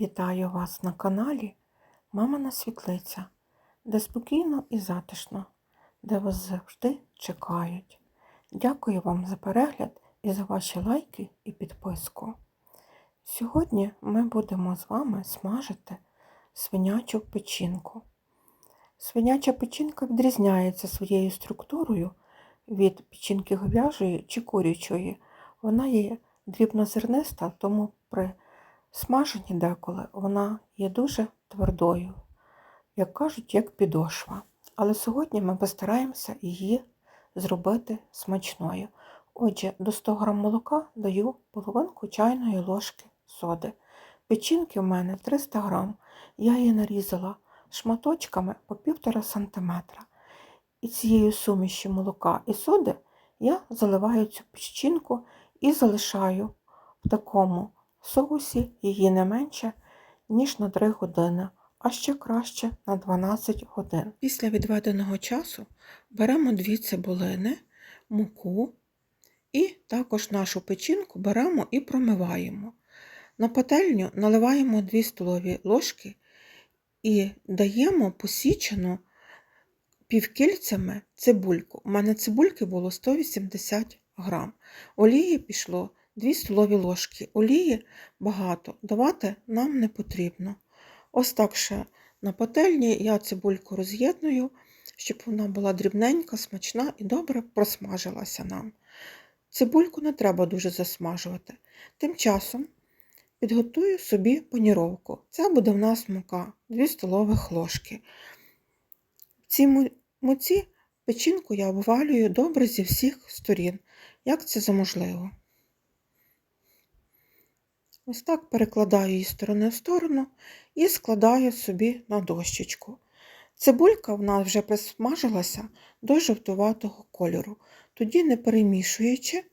Вітаю вас на каналі Мамина Світлиця, де спокійно і затишно, де вас завжди чекають. Дякую вам за перегляд і за ваші лайки і підписку. Сьогодні ми будемо з вами смажити свинячу печінку. Свиняча печінка відрізняється своєю структурою від печінки говяжої чи курячої. Вона є дрібнозерниста, тому при смаженні деколи вона є дуже твердою, як кажуть, як підошва. Але сьогодні ми постараємося її зробити смачною. Отже, до 100 г молока даю половинку чайної ложки соди. Печінки в мене 300 г. Я її нарізала шматочками по 1,5 см. І цією сумішю молока і соди я заливаю цю печінку і залишаю в такому соусі її не менше, ніж на 3 години, а ще краще на 12 годин. Після відведеного часу беремо дві цибулини, муку і також нашу печінку беремо і промиваємо. На пательню наливаємо 2 столові ложки і даємо посічену півкільцями цибульку. У мене цибульки було 180 грам. Олії пішло 2 столові ложки. Олії багато давати нам не потрібно. Ось так ще на пательні я цибульку роз'єдную, щоб вона була дрібненька, смачна і добре просмажилася нам. Цибульку не треба дуже засмажувати. Тим часом підготую собі паніровку. Це буде в нас мука 2 столових ложки. В цій муці печінку я обвалюю добре зі всіх сторін, як це за можливо. Ось так перекладаю її сторони в сторону і складаю собі на дощечку. Цибулька в нас вже присмажилася до жовтуватого кольору. Тоді, не перемішуючи,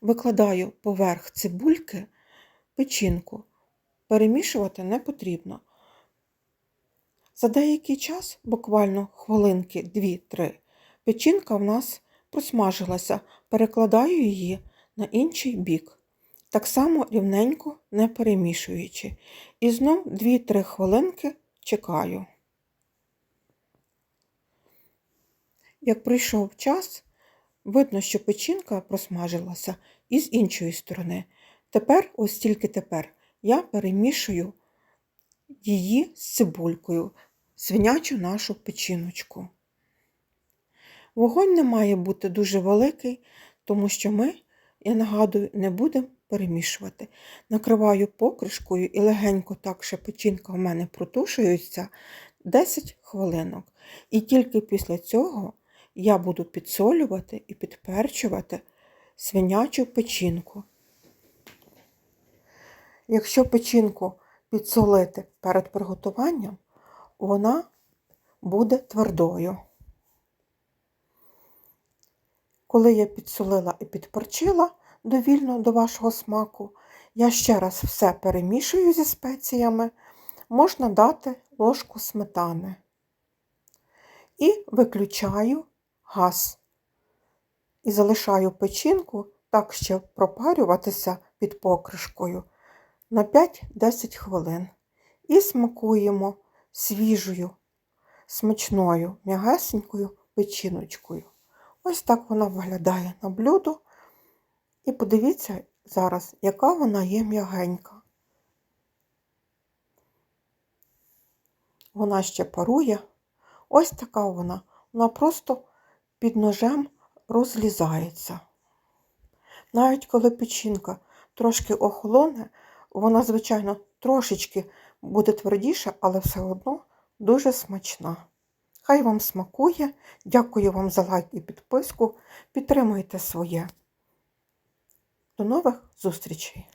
викладаю поверх цибульки печінку. Перемішувати не потрібно. За деякий час, буквально хвилинки 2-3, печінка в нас просмажилася, перекладаю її на інший бік так само рівненько не перемішуючи. І знов 2-3 хвилинки чекаю. Як прийшов час, видно, що печінка просмажилася і з іншої сторони. Тепер, ось тільки тепер, я перемішую її з цибулькою, свинячу нашу печіночку. Вогонь не має бути дуже великий, тому що ми, я нагадую, не будемо перемішувати. Накриваю покришкою і легенько так ще печінка в мене протушується 10 хвилинок. І тільки після цього я буду підсолювати і підперчувати свинячу печінку. Якщо печінку підсолити перед приготуванням, вона буде твердою. Коли я підсолила і підперчила, довільно до вашого смаку. Я ще раз все перемішую зі спеціями, можна дати ложку сметани. І виключаю газ. І залишаю печінку так ще пропарюватися під покришкою на 5-10 хвилин. І смакуємо свіжою, смачною, м'ягесенькою печіночкою. Ось так вона виглядає на блюдо. І подивіться зараз, яка вона є м'ягенька. Вона ще парує. Ось така вона. Вона просто під ножем розлізається. Навіть коли печінка трошки охолоне, вона, звичайно, трошечки буде твердіша, але все одно дуже смачна. Хай вам смакує. Дякую вам за лайк і підписку. Підтримуйте своє. До нових зустрічей!